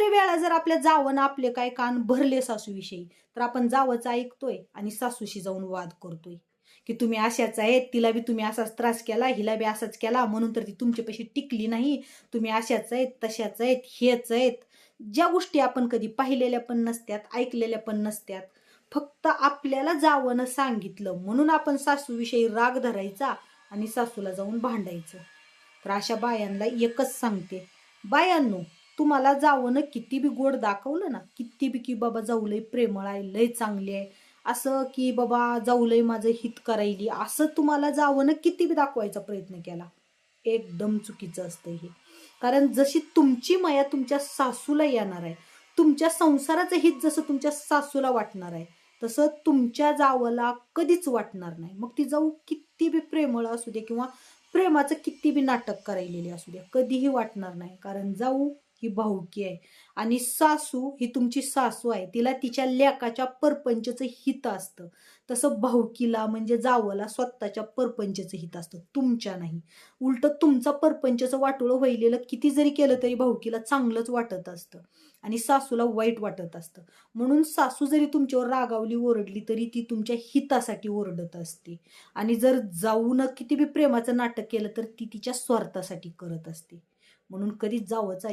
कितीतरी वेळा जर आपल्या जावं आपले काय कान भरले सासूविषयी तर आपण जावंच ऐकतोय आणि सासूशी जाऊन वाद करतोय. की तुम्ही अशाच आहेत तिला बी तुम्ही असाच त्रास केला हिला बी असाच केला म्हणून तर ती तुमच्यापाशी टिकली नाही. तुम्ही अशाच आहेत तशाच आहेत हेच आहेत. ज्या गोष्टी आपण कधी पाहिलेल्या पण नसत्यात ऐकलेल्या पण नसत्यात फक्त आपल्याला जावनं सांगितलं म्हणून आपण सासूविषयी राग धरायचा आणि सासूला जाऊन भांडायचं. तर अशा बायांना एकच सांगते. बायांनो तुम्हाला जावं किती बी गोड दाखवलं ना किती बी की बाबा जाऊलय प्रेमळ आहे लय चांगली आहे. असं की बाबा जाऊलय माझं हित करायली असं तुम्हाला जावं किती बी दाखवायचा प्रयत्न केला. एकदम चुकीचं असतं हे. कारण जशी तुमची माया तुमच्या सासूला येणार आहे तुमच्या संसाराचं हित जसं तुमच्या सासूला वाटणार आहे तसं तुमच्या जावला कधीच वाटणार नाही. मग ती जाऊ किती बी प्रेमळ असू दे किंवा प्रेमाचं किती बी नाटक करायलेली असू द्या कधीही वाटणार नाही. कारण जाऊ ही भाऊकी आहे. आणि सासू ही तुमची सासू आहे. तिला तिच्या लेकाच्या परपंचचं हित असतं. तसं भाऊकीला म्हणजे जावला स्वतःच्या परपंचचं हित असतं. तुमच्या नाही. उलट तुमचा परपंचचं वाटोळं वहिलेलं किती जरी केलं तरी भाऊकीला चांगलंच वाटत असतं. आणि सासूला वाईट वाटत असतं. म्हणून सासू जरी तुमच्यावर रागावली ओरडली तरी ती तुमच्या हितासाठी ओरडत असते. आणि जर जाऊन किती बी प्रेमाचं नाटक केलं तर ती तिच्या स्वार्थासाठी करत असते. म्हणून कधीच जावंच ऐक